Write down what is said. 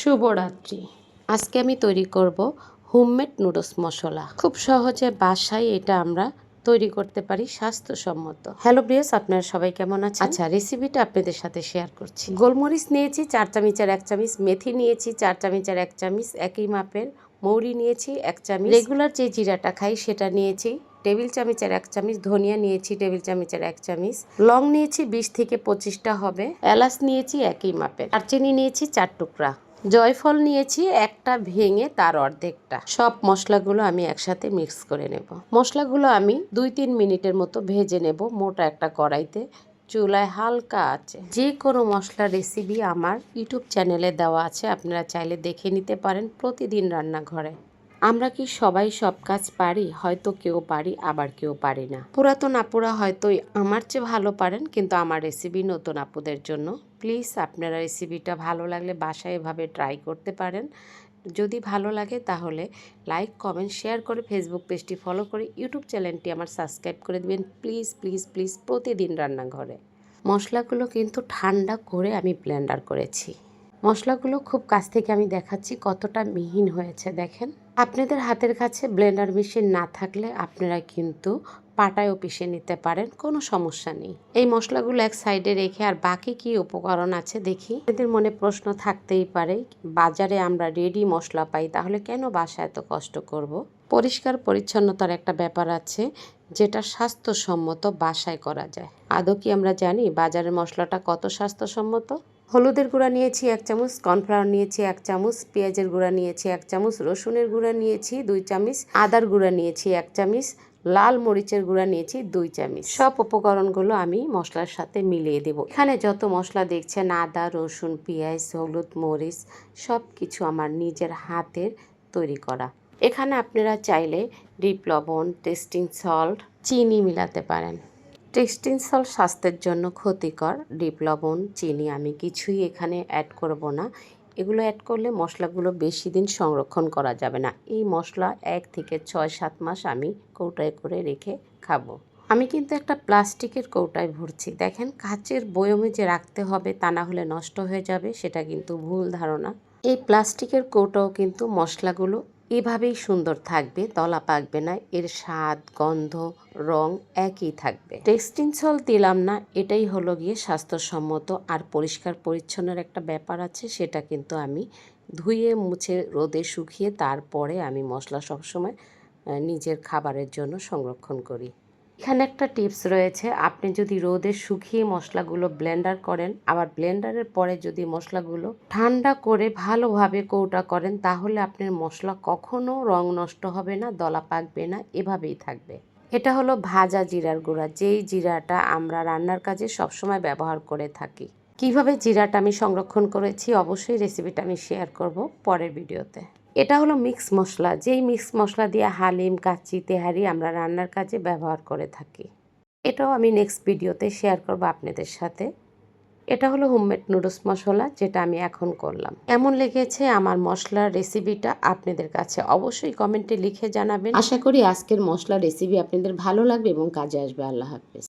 শুভরাত্রি। আজকে আমি তৈরি করব হোমমেড নুডলস মশলা। খুব সহজে বাসায় এটা আমরা তৈরি করতে পারি স্বাস্থ্যসম্মত। হ্যালো ব্রিয়াস আপনারা সবাই কেমন আছেন? আচ্ছা রেসিপিটা আপনাদের সাথে শেয়ার করছি। গোলমরিচ নিয়েছি চার চামচের এক চামিচ মেথি নিয়েছি চার চামচের এক চামিচ একই মাপের মৌরি নিয়েছি এক চামিচ রেগুলার যে জিরাটা খাই সেটা নিয়েছি টেবিল চামচের এক চামিচ ধনিয়া নিয়েছি টেবিল চামচের এক চামিচ লং নিয়েছি বিশ থেকে পঁচিশটা হবে। এলাচ নিয়েছি একই মাপের। আর চিনি নিয়েছি চার টুকরা। জয়ফল নিয়েছি, একটা ভেঙে তার অর্ধেকটা। সব মশলাগুলো আমি একসাথে মিক্স করে নেব। মশলাগুলো আমি দুই তিন মিনিটের মতো ভেজে নেব মোটা একটা কড়াইতে। চুলায় হালকা আছে যে কোনো মশলা রেসিপি আমার ইউটিউব চ্যানেলে দেওয়া আছে, আপনারা চাইলে দেখে নিতে পারেন প্রতিদিন রান্নাঘরে। আমরা কি সবাই সব কাজ পারি? হয়তো কেউ পারি, আবার কেউ পারি না। পুরাতন আপুরা হয়তো আমার চেয়ে ভালো পারেন, কিন্তু আমার রেসিপি নতুন আপুদের জন্য। প্লিজ আপনারা রেসিপিটা ভালো লাগলে বাসায় এভাবে ট্রাই করতে পারেন। যদি ভালো লাগে তাহলে লাইক কমেন্ট শেয়ার করে ফেসবুক পেজটি ফলো করে ইউটিউব চ্যানেলটি আমার সাবস্ক্রাইব করে দিবেন। প্লিজ প্লিজ প্লিজ প্রতিদিন রান্নাঘরে। মশলাগুলো কিন্তু ঠান্ডা করে আমি ব্লেন্ডার করেছি। মশলাগুলো খুব কাছ থেকে আমি দেখাচ্ছি কতটা মিহিন হয়েছে, দেখেন। আপনাদের হাতের কাছে ব্লেন্ডার মেশিন না থাকলে আপনারা কিন্তু পাটায়ও পিষে নিতে পারেন, কোনো সমস্যা নেই। এই মশলাগুলো এক সাইডে রেখে আর বাকি কি উপকরণ আছে দেখি। এদের মনে প্রশ্ন থাকতেই পারে, বাজারে আমরা রেডি মশলা পাই, তাহলে কেন বাসায় এত কষ্ট করব। পরিষ্কার পরিচ্ছন্নতার একটা ব্যাপার আছে, যেটা স্বাস্থ্যসম্মত বাসায় করা যায়। আদৌ কি আমরা জানি বাজারের মশলাটা কত স্বাস্থ্যসম্মত? হলুদের গুঁড়া নিয়েছি এক চামচ, কর্নফ্লাওয়ার নিয়েছি এক চামচ, পেঁয়াজের গুঁড়া নিয়েছি এক চামচ, রসুনের গুঁড়া নিয়েছি দুই চামচ, আদার গুঁড়া নিয়েছি এক চামচ, লাল মরিচের গুঁড়া নিয়েছি দুই চামচ। সব উপকরণগুলো আমি মশলার সাথে মিলিয়ে দেব। এখানে যত মশলা দেখছেন, আদা, রসুন, পেঁয়াজ, হলুদ, মরিচ সব কিছু আমার নিজের হাতের তৈরি করা। এখানে আপনারা চাইলে ডিপ লবণ, টেস্টিং সল্ট, চিনি মিলাতে পারেন। টেস্টিং সল্ট স্বাস্থ্যের জন্য ক্ষতিকর, ডিপ লবণ, চিনি আমি কিছুই এখানে অ্যাড করব না। এগুলো অ্যাড করলে মশলাগুলো বেশি দিন সংরক্ষণ করা যাবে না। এই মশলা এক থেকে ছয় সাত মাস আমি কৌটায় করে রেখে খাব। আমি কিন্তু একটা প্লাস্টিকের কৌটায় ভরছি। দেখেন, কাচের বয়মে যে রাখতে হবে তা না হলে নষ্ট হয়ে যাবে, সেটা কিন্তু ভুল ধারণা। এই প্লাস্টিকের কৌটাও কিন্তু মশলাগুলো এভাবেই সুন্দর থাকবে দলা পাকবে না, এর স্বাদ, গন্ধ, রং একই থাকবে। টেক্সটিং সল দিলাম না, এটাই হলো গিয়ে স্বাস্থ্যসম্মত আর পরিষ্কার পরিচ্ছন্নের একটা ব্যাপার আছে, সেটা কিন্তু আমি ধুয়ে, মুছে, রোদে শুকিয়ে তারপরে আমি মশলা সবসময় নিজের খাবারের জন্য সংরক্ষণ করি। এখানে একটা টিপস রয়েছে, আপনি যদি রোদে শুকিয়ে মশলাগুলো ব্লেন্ডার করেন, আবার ব্লেন্ডারের পরে যদি মশলাগুলো ঠান্ডা করে ভালোভাবে কৌটা করেন, তাহলে আপনার মশলা কখনো রং নষ্ট হবে না, দলা পাকবে না, এভাবেই থাকবে। এটা হলো ভাজা জিরার গুঁড়া, যেই জিরাটা আমরা রান্নার কাজে সবসময় ব্যবহার করে থাকি। কীভাবে জিরাটা আমি সংরক্ষণ করেছি, অবশ্যই রেসিপিটা আমি শেয়ার করব পরের ভিডিওতে এটা হলো মিক্স মশলা। যেই মিক্স মশলা দিয়ে হালিম, কাচ্চি, তেহারি আমরা রান্নার কাজে ব্যবহার করে থাকি। এটাও আমি নেক্সট ভিডিওতে শেয়ার করব আপনাদের সাথে। এটা হলো হোমমেড নুডলস মশলা যেটা আমি এখন করলাম। এমন লেগেছে আমার মশলার রেসিপিটা আপনাদের কাছে অবশ্যই কমেন্টে লিখে জানাবেন। আশা করি আজকের মশলা রেসিপি আপনাদের ভালো লাগবে এবং কাজে আসবে। আল্লাহ হাফেজ।